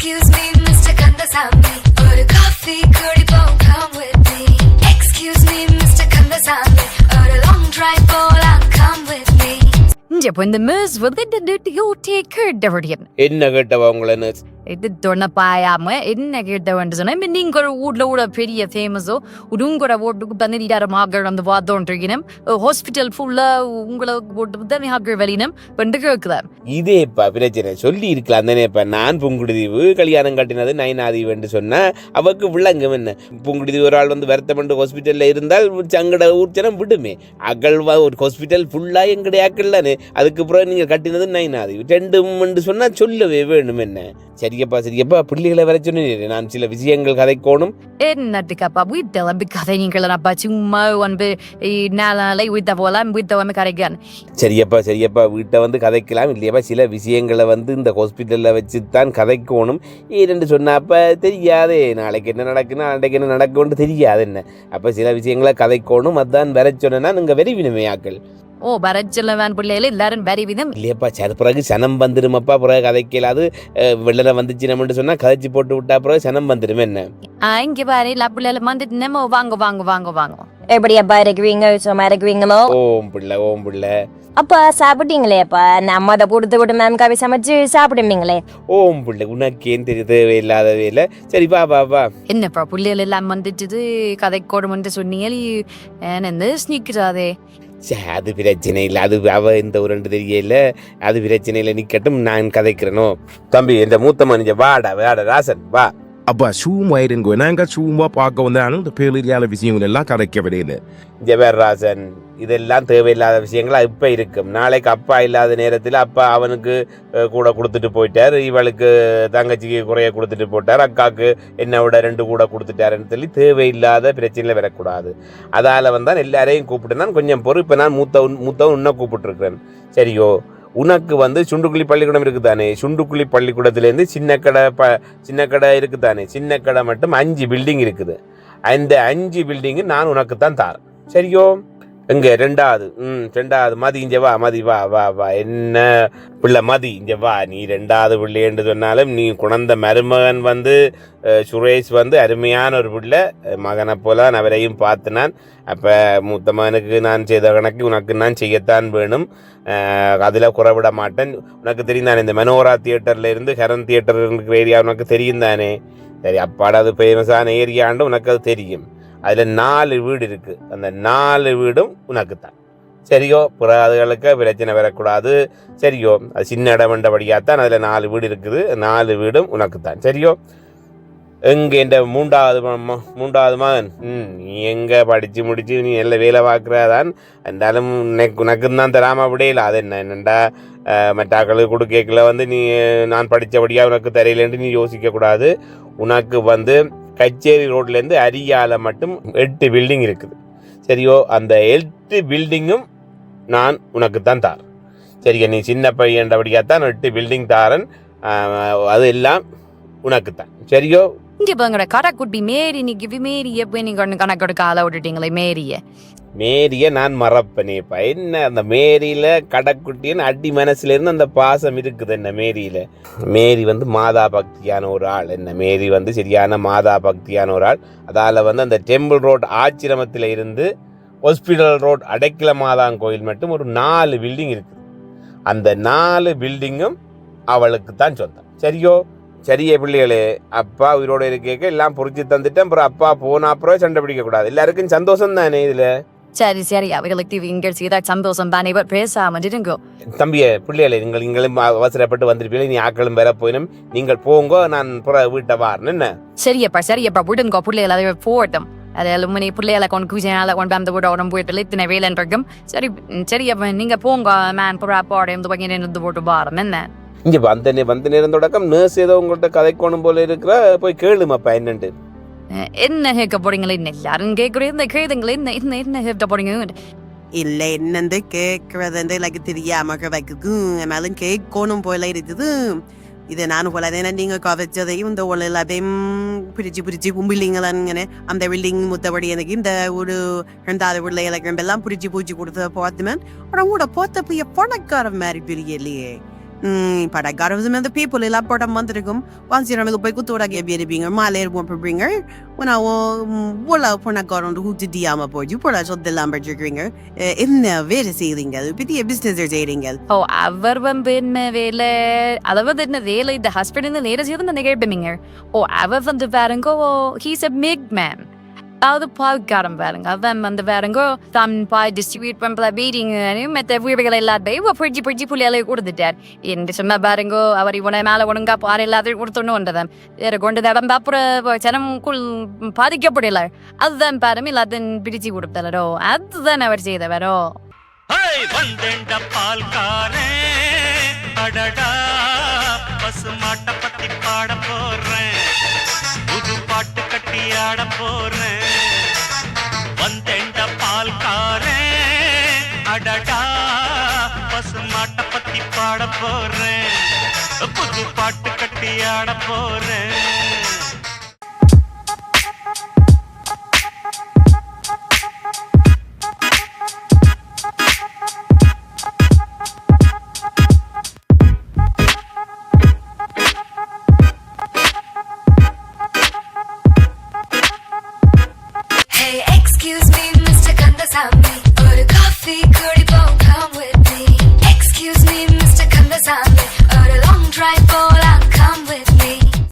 Excuse me, Mr. Kandasamy. ஒரு coffee குடிப்போம், come with me. Excuse me, Mr. Kandasamy. ஒரு long drive போலாம், come with me. இங்க இப்போ இந்த மிஸ் வந்து யூ டேக் கேட்டவடியன் என்ன கேட்டவா உங்களை nurse? இது தொண்ண பாயாம என்ன கேட்டவன் சொன்னா இப்ப நீங்க ஒரு ஊர்ல கூட பெரிய ஃபேமஸோ உங்களோட ஓட்டுக்கு பதினீராறு மகள் வந்து பார்த்தோன்றிருக்கணும் ஹாஸ்பிட்டல் ஃபுல்லா உங்களை ஓட்டு தான் மகள் வலினம் பெண்டு கேட்கலாம் இதேப்பா பிரச்சனை. சொல்லி இருக்கலாம் தானே இப்போ. நான் புங்குடுதீவு கல்யாணம் கட்டினது நயனாதீவுன்னு சொன்னா அவக்கு விளங்கும் என்ன? புங்குடுதீவு ஒரு ஆள் வந்து வருத்தப்பட்டு ஹாஸ்பிட்டல்ல இருந்தால் சங்கட ஊர்ச்சனம் விடுமே. அகல் ஒரு ஹாஸ்பிட்டல் ஃபுல்லா எங்கடைய ஆக்கள் தானே? அதுக்கு பிறகு நீங்க கட்டினது நயனாதீவு. ரெண்டும் சொன்னா சொல்லவே வேணும் என்ன? சரியப்பா சரியப்பா பிள்ளைகளை வர நான் சில விஷயங்கள் கதைக்கோணும். என்னட்டுக்கப்பா வீட்டில் வந்து கதை நீங்கள் அப்பா சும்மா வந்து நாளை வீட்டை போகலாம் வீட்டை வந்து கரைக்கான் சரியப்பா சரியப்பா. வீட்டை வந்து கதைக்கலாம் இல்லையாப்பா. சில விஷயங்களை வந்து இந்த ஹாஸ்பிட்டலில் வச்சு தான் கதைக்கணும். ஏன்னு சொன்னாப்ப தெரியாதே. நாளைக்கு என்ன நடக்குன்னா நாளைக்கு என்ன நடக்கும்னு தெரியாது என்ன. அப்போ சில விஷயங்களை கதைக்கணும். அதான் வர சொன்னா நீங்கள் வெறிவினுமே ஆக்கள். ஓ பரச்சலவான் பிள்ளைகள் எல்லாரும் வரி விதம். இல்லையாப்பா சரி பிறகு சனம் வந்துருமப்பா பிறகு கதைக்கலாது வெள்ளனை வந்துச்சு நம்மட்டு சொன்னால் கதைச்சு போட்டு விட்டா பிறகு சனம் வந்துடும் என்ன? ஆ, இங்க பாரு எல்லா பிள்ளைகளும் வந்துட்டு நம்ம வாங்க வாங்க வாங்க வாங்க. எப்படி அப்பா இருக்கிறீங்க சும்மா இருக்கிறீங்களோ ஓம் பிள்ளை ஓம் பிள்ளை. அப்பா சாப்பிட்டீங்களே அப்பா? நம்ம அதை கொடுத்து விட்டு மேம் காவி சமைச்சு சாப்பிடுவீங்களே? ஓம் பிள்ளை உனக்கேன்னு தெரிய தேவையில்லாத வேலை சரி வா வா வா. என்னப்பா பிள்ளைகள் எல்லாம் வந்துட்டு கதை கோடமென்று சொன்னீங்க என்ன ஸ்னிக்கிறாதே சே அது பிரச்சனை இல்லை. அது அவ இந்த ஒரு ரெண்டு தெரியல. அது பிரச்சனை இல்லை. நிக்கட்டும் நான் கதைக்கிறனோ. தம்பி இந்த மூத்த மனுஷன் வாடா வாடா ராசன் வா. அப்பா சும்மா நாங்கள் நாங்க சும்மா பார்க்க வந்தாலும் இந்த பேரியான விஷயங்கள் எல்லாம் கதைக்க விடையில இதெல்லாம் தேவையில்லாத விஷயங்கள் இப்போ இருக்கும் நாளைக்கு அப்பா இல்லாத நேரத்தில் அப்பா அவனுக்கு கூட கொடுத்துட்டு போயிட்டார் இவளுக்கு தங்கச்சிக்கு குறைய கொடுத்துட்டு போட்டார் அக்காவுக்கு என்னை விட ரெண்டு கூட கொடுத்துட்டாருன்னு சொல்லி தேவையில்லாத பிரச்சனையில் வரக்கூடாது அதால் வந்தான் எல்லாரையும் கூப்பிட்டு நான் கொஞ்சம் பொறுப்பு இப்போ நான் மூத்த மூத்தவன் இன்னும் கூப்பிட்டுருக்கிறேன் சரியோ உனக்கு வந்து சுண்டுக்குழி பள்ளிக்கூடம் இருக்குதானே? சுண்டுக்குழி பள்ளிக்கூடத்துலேருந்து சின்ன கடை ப சின்ன கடை இருக்குதானே? சின்ன கடை மட்டும் அஞ்சு பில்டிங் இருக்குது. அந்த அஞ்சு பில்டிங்கு நான் உனக்கு தான் தாரேன் சரியோ? எங்க ரெண்டாவது. ம் ரெண்டாவது. மதி இங்க வா மதி வா வா வா. என்ன பிள்ளை மதி இங்க வா. நீ ரெண்டாவது பிள்ளைன்னு சொன்னாலும் நீ குணந்த மருமகன் வந்து சுரேஷ் வந்து அருமையான ஒரு பிள்ளை. மகனை போல நான் அவரையும் பார்த்து நான் அப்போ மூத்த மகனுக்கு நான் செய்த கணக்கு உனக்கு நான் செய்யத்தான் வேணும். அதில் குறைவிட மாட்டேன். உனக்கு தெரியும் தானே இந்த மனோரா தியேட்டரில் இருந்து ஹரன் தியேட்டர் இருக்கிற ஏரியா உனக்கு தெரியும் தானே சரி அப்பாடா அது ஃபேமஸான ஏரியாண்டு உனக்கு அது தெரியும். அதில் நாலு வீடு இருக்குது அந்த நாலு வீடும் உனக்கு தான் சரியோ புற அதுகளுக்கு பிரச்சனை வரக்கூடாது. சரியோ அது சின்ன இடம் வேண்டபடியாத்தான் அதில் நாலு வீடு இருக்குது. நாலு வீடும் உனக்கு தான் சரியோ? எங்கே இந்த மூன்றாவது மூன்றாவது மகன்? ம் நீ எங்கே படித்து முடித்து நீ நல்ல வேலை பார்க்குறதான். இருந்தாலும் உனக்கு உனக்கு தான் தராம விடையில. அது என்ன என்னண்டா மற்றாக்களுக்கு கொடுக்கல வந்து நீ நான் படித்தபடியாக உனக்கு தெரியலன்ட்டு நீ யோசிக்கக்கூடாது. உனக்கு வந்து கச்சேரி ரோட்லேருந்து அரியால மட்டும் எட்டு பில்டிங் இருக்குது. சரியோ அந்த எட்டு பில்டிங்கும் நான் உனக்கு தான் தாரேன் சரியா நீ சின்ன பையன்றபடியாக தான் எட்டு பில்டிங் தாரன். அது எல்லாம் உனக்கு தான் சரியோ? இங்கே பாங்கட குட்டி மேரி நீங்க மேரி நீங்கள் நீங்க கணக்கு கணக்கோட ஆளை விட்டுட்டீங்களே மேரிய. மேரியை நான் மறப்பனேப்பா என்ன அந்த மேரியில் கடைக்குட்டின்னு அடி மனசுலேருந்து அந்த பாசம் இருக்குது என்ன மேரியில்? மேரி வந்து மாதா பக்தியான ஒரு ஆள். என்ன மேரி வந்து சரியான மாதா பக்தியான ஒரு ஆள். அதால் வந்து அந்த டெம்பிள் ரோட் ஆச்சிரமத்தில் இருந்து ஹாஸ்பிட்டல் ரோட் அடைக்கல மாதான் கோயில் மட்டும் ஒரு நாலு பில்டிங் இருக்குது. அந்த நாலு பில்டிங்கும் அவளுக்கு தான் சொந்தம். சரியோ? சரியே பிள்ளைகளே அப்பா உயிரோடு இருக்க எல்லாம் பொறிச்சு தந்துட்டேன் அப்புறம் அப்பா போன அப்புறம் சண்டை பிடிக்கக்கூடாது. எல்லாருக்கும் சந்தோஷம் தானே இதில்? சரி சரி. அவைகளுக்கு இங்க செய்தா சந்தோஷம் தானே பேசாம இருங்கோ. தம்பியே பிள்ளைகளே நீங்கள் நீங்களும் அவசரப்பட்டு வந்திருப்பீங்க நீ ஆக்களும் பெற போயினும் நீங்கள் போங்க நான் புற வீட்டை வாரேன். என்ன? சரியப்பா சரியப்பா. விடுங்கோ பிள்ளைகள் அதை போகட்டும் அதில் மணி பிள்ளைகளை கொண்டு குஜனால கொண்டு அந்த விட உடம்பு போயிட்டு இத்தனை வேலைன்னு இருக்கும் சரி ம், சரியப்பா நீங்க போங்க. மேன் புறா பாட இந்த பக்கம் இருந்து போட்டு பாரம் என்ன? இங்க வந்த வந்த நேரம் தொடக்கம் நர்ஸ் ஏதோ உங்கள்கிட்ட கதைக்கோணும் போல இருக்கிற. போய் கேளுமாப்பா என்னண்டு அஹ், என்ன கேட்க போறீங்களே என்ன எல்லாரும் கேட்குறீங்க இந்த கேதுங்களே என்ன என்ன என்ன கேட்க போறீங்க இல்ல என்னந்து கேட்கறது எனக்கு தெரியாம வைக்குது மேலும் கேட்கணும் போல இருக்குது இது நான் போல அதே நீங்க கவச்சதையும் இந்த உள்ள எல்லாத்தையும் பிரிச்சு பிரிச்சு கும்பிள்ளிங்களான்னு அந்த பில்டிங் முத்தபடி எனக்கு இந்த ஒரு ரெண்டாவது பிள்ளைகளுக்கு எல்லாம் பிரிச்சு பூச்சி கொடுத்த பார்த்தேன் ஆனா கூட பார்த்தப்ப பணக்காரம் மாதிரி தெரியலையே Mm, Paragaravism of the people, ila porta mantrigum, once you amigo pai cultura que viene binger, maler one per bringer, when I will mm, wala porna garon who did the ama board, you porta so the lumberjack gringer, eh, in the very sailing, pity a business or dating. Oh, averban been me vele, alava did the husband in the latest, you the nigger biminger. Oh, avavan the varango, oh, he's a big man. அதாவது பால்காரம் பாருங்க அவன் வந்து பாருங்க தம் பாய் distribute பண்ணல feeding மற்ற வீடுகள் எல்லாத்தையும் பிடிச்சி பிடிச்சி புள்ளியாலே கொடுத்துட்டார் என்று சொன்ன பாருங்கோ அவர் இவனை மேலே ஒழுங்கா பாரு எல்லாத்தையும் கொடுத்தோன்னு வேற கொண்டு தடம் அப்புறம் ஜனமுக்குள் பாதிக்கப்படல அதுதான் பாரம் எல்லாத்தையும் பிடிச்சு கொடுத்தலரோ அதுதான் அவர் செய்தவரோ ஹேய், வந்தேன்டா பால்காரே அடடா பசுமாட்ட பத்தி பாட போறேன் புது பாட்டு கட்டி ஆட போறேன் Hey, excuse me, Mr. Kandasamy. Order coffee, curry, bone, come with Excuse me.